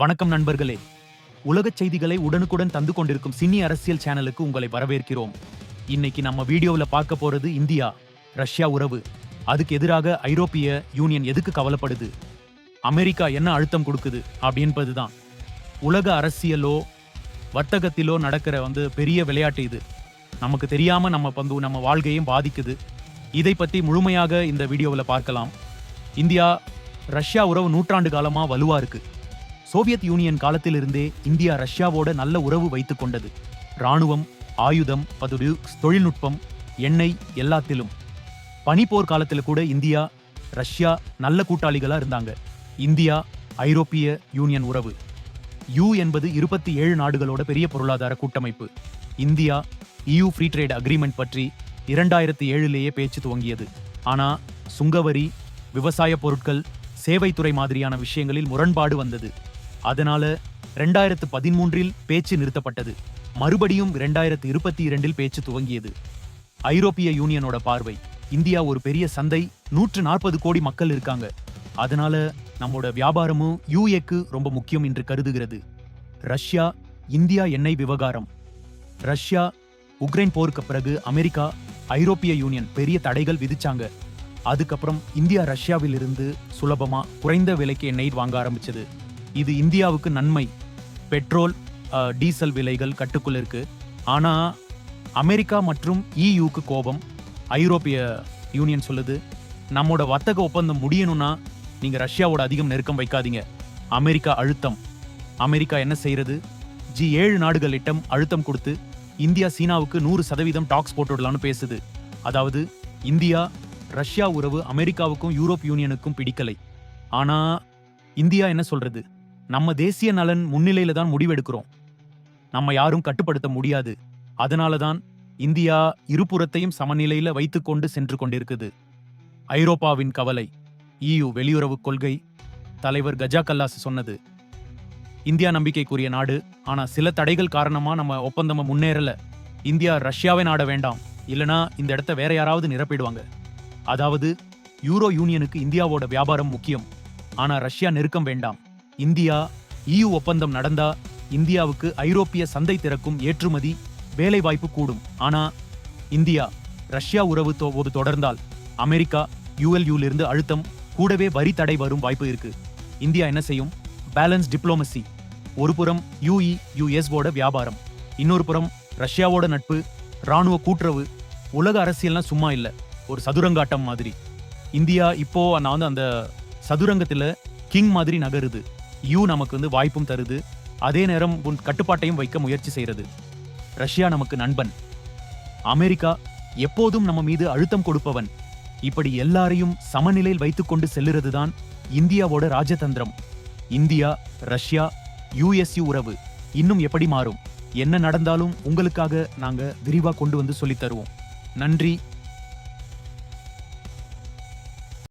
வணக்கம் நண்பர்களே. உலகச் செய்திகளை உடனுக்குடன் தந்து கொண்டிருக்கும் சினி அரசியல் சேனலுக்கு உங்களை வரவேற்கிறோம். இன்னைக்கு நம்ம வீடியோவில் பார்க்க போறது இந்தியா ரஷ்யா உறவு. அதுக்கு எதிராக ஐரோப்பிய யூனியன் எதுக்கு கவலைப்படுது? அமெரிக்கா என்ன அழுத்தம் கொடுக்குது? அப்படின்பதுதான். உலக அரசியலோ வர்த்தகத்திலோ நடக்கிற வந்து பெரிய விளையாட்டு இது. நமக்கு தெரியாம நம்ம வந்து நம்ம வாழ்க்கையும் பாதிக்குது. இதை பத்தி முழுமையாக இந்த வீடியோவில் பார்க்கலாம். இந்தியா ரஷ்யா உறவு நூற்றாண்டு காலமாக வலுவாக இருக்குது சோவியத் யூனியன் காலத்திலிருந்தே இந்தியா ரஷ்யாவோட நல்ல உறவு வைத்துக் கொண்டது. ராணுவம் ஆயுதம் பதுடு தொழில்நுட்பம் எண்ணெய் எல்லாத்திலும். பனிப்போர் காலத்தில் கூட இந்தியா ரஷ்யா நல்ல கூட்டாளிகளாக இருந்தாங்க. இந்தியா ஐரோப்பிய யூனியன் உறவு. யூ என்பது இருபத்தி ஏழு நாடுகளோட பெரிய பொருளாதார கூட்டமைப்பு. India EU free trade agreement பற்றி இரண்டாயிரத்தி ஏழுலேயே பேச்சு துவங்கியது. ஆனால் சுங்கவரி விவசாய பொருட்கள் சேவைத்துறை மாதிரியான விஷயங்களில் முரண்பாடு வந்தது. அதனால ரெண்டாயிரத்து பதிமூன்றில் பேச்சு நிறுத்தப்பட்டது. மறுபடியும் ரெண்டாயிரத்து இருபத்தி இரண்டில் பேச்சு துவங்கியது. ஐரோப்பிய யூனியனோட பார்வை. இந்தியா ஒரு பெரிய சந்தை நூற்று நாற்பது கோடி மக்கள் இருக்காங்க. அதனால நம்மோட வியாபாரமும் யூஏக்கு ரொம்ப முக்கியம் என்று கருதுகிறது. ரஷ்யா இந்தியா எண்ணெய் விவகாரம். ரஷ்யா உக்ரைன் போருக்கு பிறகு அமெரிக்கா ஐரோப்பிய யூனியன் பெரிய தடைகள் விதிச்சாங்க. அதுக்கப்புறம் இந்தியா ரஷ்யாவிலிருந்து சுலபமா குறைந்த விலைக்கு எண்ணெய் வாங்க ஆரம்பிச்சது. இது இந்தியாவுக்கு நன்மை. பெட்ரோல் டீசல் விலைகள் கட்டுக்குள் இருக்கு. ஆனா அமெரிக்கா மற்றும் இயூக்கு கோபம். ஐரோப்பிய யூனியன் சொல்லுது நம்மோட வர்த்தக ஒப்பந்தம் முடியணும்னா நீங்க ரஷ்யாவோட அதிகம் நெருக்கம் வைக்காதீங்க. அமெரிக்கா அழுத்தம். அமெரிக்கா என்ன செய்யறது ஜி ஏழு நாடுகளிடம் அழுத்தம் கொடுத்து இந்தியா சீனாவுக்கு நூறு சதவீதம் டாக்ஸ் போட்டுடலான்னு பேசுது. அதாவது இந்தியா ரஷ்யா உறவு அமெரிக்காவுக்கும் யூரோப் யூனியனுக்கும் பிடிக்கலை. ஆனா இந்தியா என்ன சொல்றது? நம்ம தேசிய நலன் முன்னிலையில தான் முடிவெடுக்கிறோம். நம்ம யாரும் கட்டுப்படுத்த முடியாது. அதனால தான் இந்தியா இருபுறத்தையும் சமநிலையில வைத்துக்கொண்டு சென்று கொண்டிருக்குது. ஐரோப்பாவின் கவலை இயு வெளியுறவு கொள்கை தலைவர் கஜா கல்லாஸ் சொன்னது. இந்தியா நம்பிக்கைக்குரிய நாடு ஆனா சில தடைகள் காரணமா நம்ம ஒப்பந்தமா முன்னேறல. இந்தியா ரஷ்யாவை நாட வேண்டாம். இல்லனா இந்த இடத்த வேற யாராவது நிரப்பிடுவாங்க. அதாவது யூரோ யூனியனுக்கு இந்தியாவோட வியாபாரம் முக்கியம். ஆனா ரஷ்யா நெருக்கம் வேண்டாம். இந்தியா இயு ஒப்பந்தம் நடந்தா இந்தியாவுக்கு ஐரோப்பிய சந்தை திறக்கும் ஏற்றுமதி வேலைவாய்ப்பு கூடும். ஆனா இந்தியா ரஷ்யா உறவு தொ- ஒரு தொடர்ந்தால் அமெரிக்கா ULU இருந்து அழுத்தம் கூடவே வரி தடை வரும் வாய்ப்பு இருக்கு. இந்தியா என்ன செய்யும்? Balance diplomacy. ஒரு புறம் யூஇ யுஎஸ் வியாபாரம். இன்னொரு புறம் ரஷ்யாவோட நட்பு ராணுவ கூட்டுறவு. உலக அரசியல்னா சும்மா இல்லை. ஒரு சதுரங்காட்டம் மாதிரி. இந்தியா இப்போ நான் வந்து அந்த சதுரங்கத்தில் கிங் மாதிரி நகருது. யூ நமக்கு வந்து வாய்ப்பும் தருது. அதே நேரம் உன் கட்டுப்பாட்டையும் வைக்க முயற்சி செய்கிறது. ரஷ்யா நமக்கு நண்பன். அமெரிக்கா எப்போதும் நம்ம மீது அழுத்தம் கொடுப்பவன். இப்படி எல்லாரையும் சமநிலையில் வைத்துக்கொண்டு செல்லுறது தான் இந்தியாவோட ராஜதந்திரம். இந்தியா ரஷ்யா யுஎஸ்யு உறவு இன்னும் எப்படி மாறும்? என்ன நடந்தாலும் உங்களுக்காக நாங்க விரிவா கொண்டு வந்து சொல்லித் தருவோம். நன்றி.